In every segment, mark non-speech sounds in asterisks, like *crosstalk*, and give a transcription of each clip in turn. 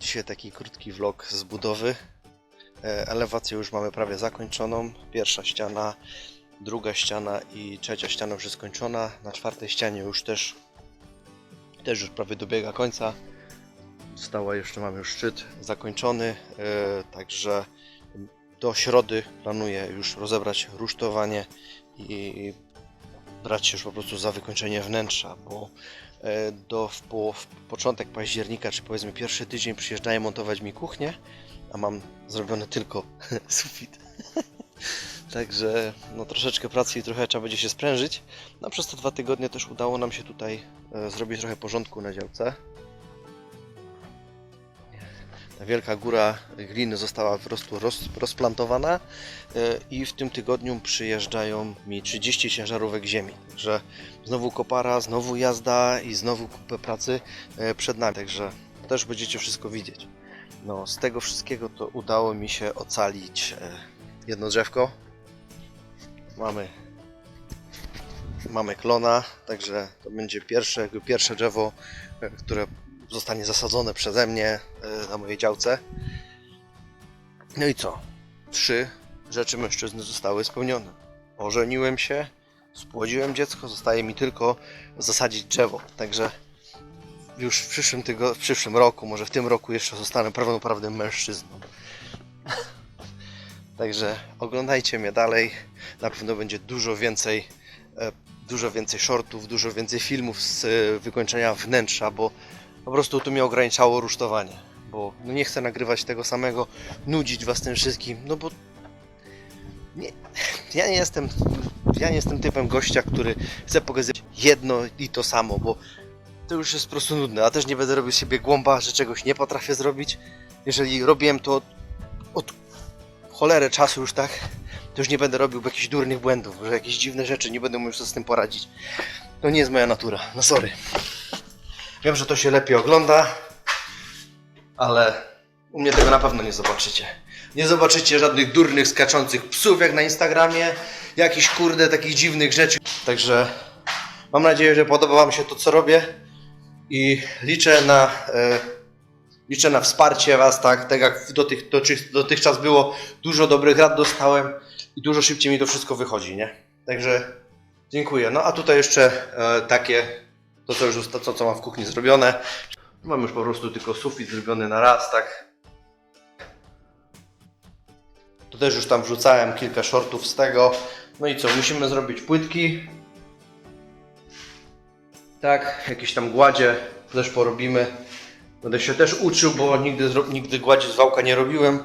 Dzisiaj taki krótki vlog z budowy. E, Elewację już mamy prawie zakończoną. Pierwsza ściana, druga ściana i trzecia ściana już jest skończona. Na czwartej ścianie już też, też już prawie dobiega końca. Została jeszcze, mamy już szczyt zakończony, e, także do środy planuję już rozebrać rusztowanie i brać się już po prostu za wykończenie wnętrza, bo do w, po, początek października, czy powiedzmy pierwszy tydzień przyjeżdżają montować mi kuchnię, a mam zrobione tylko *laughs* sufit. *laughs* Także no, troszeczkę pracy i trochę trzeba będzie się sprężyć. No, przez te dwa tygodnie też udało nam się tutaj e, zrobić trochę porządku na działce. Wielka góra gliny została po prostu roz, rozplantowana e, i w tym tygodniu przyjeżdżają mi 30 ciężarówek ziemi. Także znowu kopara, znowu jazda i znowu kupę pracy e, przed nami. Także też będziecie wszystko widzieć. No, z tego wszystkiego to udało mi się ocalić e, jedno drzewko. Mamy mamy klona, także to będzie pierwsze, pierwsze drzewo, które zostanie zasadzone przeze mnie e, na mojej działce. No i co? Trzy rzeczy mężczyzny zostały spełnione. Ożeniłem się, spłodziłem dziecko, zostaje mi tylko zasadzić drzewo. Także już w przyszłym, tygo- w przyszłym roku, może w tym roku jeszcze zostanę prawdopodobnym mężczyzną. *laughs* Także oglądajcie mnie dalej. Na pewno będzie dużo więcej, e, dużo więcej shortów, dużo więcej filmów z e, wykończenia wnętrza, bo po prostu tu mnie ograniczało rusztowanie. Bo no nie chcę nagrywać tego samego, nudzić was tym wszystkim, no bo nie, ja nie jestem ja nie jestem typem gościa, który chce pokazywać jedno i to samo, bo to już jest po prostu nudne, a też nie będę robił siebie głąba, że czegoś nie potrafię zrobić. Jeżeli robiłem to od, od cholery czasu już tak, to już nie będę robił jakichś durnych błędów, że jakieś dziwne rzeczy, nie będę mógł sobie z tym poradzić. To nie jest moja natura, no sorry. Wiem, że to się lepiej ogląda, ale u mnie tego na pewno nie zobaczycie. Nie zobaczycie żadnych durnych, skaczących psów jak na Instagramie, jakichś kurde takich dziwnych rzeczy. Także mam nadzieję, że podoba Wam się to, co robię i liczę na, e, liczę na wsparcie Was, tak, tak jak dotych, dotych, dotychczas było. Dużo dobrych rad dostałem i dużo szybciej mi to wszystko wychodzi, nie? Także dziękuję. No a tutaj jeszcze e, takie, to co już to, co mam w kuchni zrobione. Mam już po prostu tylko sufit zrobiony na raz, tak. To też już tam wrzucałem kilka shortów z tego. No i co, musimy zrobić płytki. Tak, jakieś tam gładzie też porobimy. Będę się też uczył, bo nigdy, nigdy gładzi z wałka nie robiłem.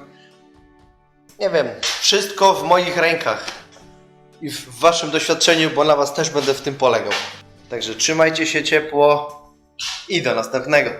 Nie wiem, wszystko w moich rękach i w waszym doświadczeniu, bo na was też będę w tym polegał. Także trzymajcie się ciepło i do następnego.